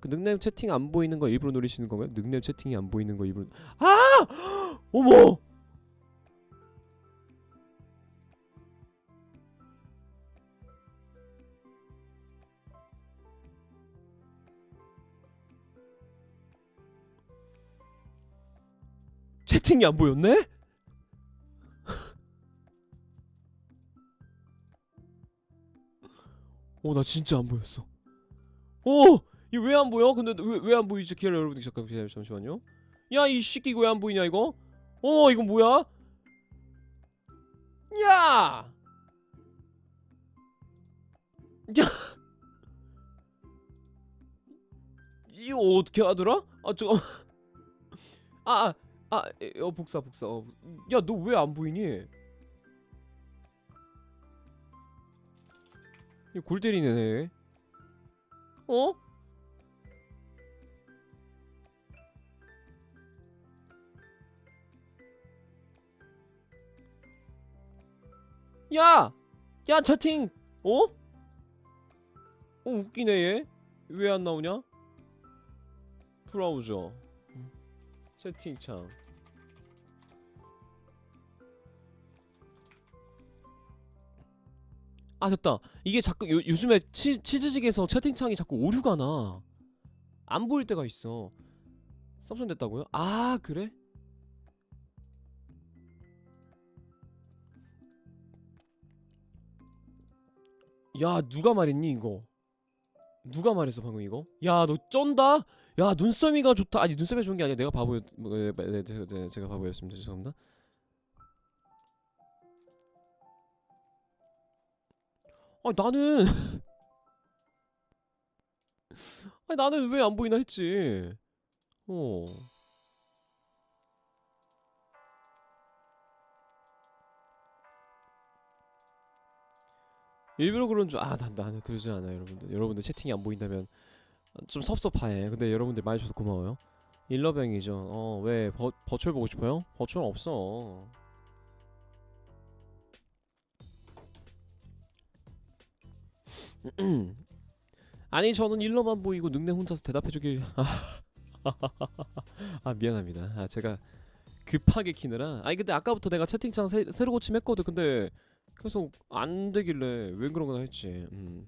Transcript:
그 닉네임 채팅 안 보이는 거 일부러 노리시는 건가요? 닉네임 채팅이 안 보이는 거 일부러 아! 어머! 채팅이 안 보였네? 어, 나 진짜 안 보였어. 어, 이 왜 안 보여? 근데 왜왜안 보이지? 기다려 여러분들 잠깐 잠시만요. 야, 이 이거 왜안 보이냐 이거? 어, 이건 뭐야? 야! 야! 이거 어떻게 하더라? 아, 저 아, 아, 아, 에, 어, 복사 복사. 어. 야, 너 왜 안 보이니? 이골 때리네. 어? 야! 야 채팅! 어? 어 웃기네 얘. 왜 안 나오냐? 브라우저. 채팅창. 아 됐다. 이게 자꾸 요, 요즘에 치, 치즈직에서 채팅창이 자꾸 오류가 나. 안 보일 때가 있어. 섭션 됐다고요? 아 그래? 야 누가 말했니 이거? 누가 말했어 방금 이거? 야 너 쩐다? 야 눈썰미가 좋다. 아니 눈썰미가 좋은 게 아니라 내가 바보. 뭐, 네, 네, 네, 네, 제가 바보였습니다. 죄송합니다. 아 나는 아니 나는 왜 안 보이나 했지. 어. 일부러 그런 줄 아, 난 나는 그러지 않아요, 여러분들. 여러분들 채팅이 안 보인다면 좀 섭섭해. 근데 여러분들 많이 줘서 고마워요. 일러뱅이죠. 어, 왜 버, 버추얼 보고 싶어요? 버추얼 없어. 아니 저는 일러만 보이고 늑내 혼자서 대답해주길 아 미안합니다 아 제가 급하게 키느라 아니 근데 아까부터 내가 채팅창 새, 새로 고침했거든 근데 계속 안 되길래 왜 그런 거나 했지. 음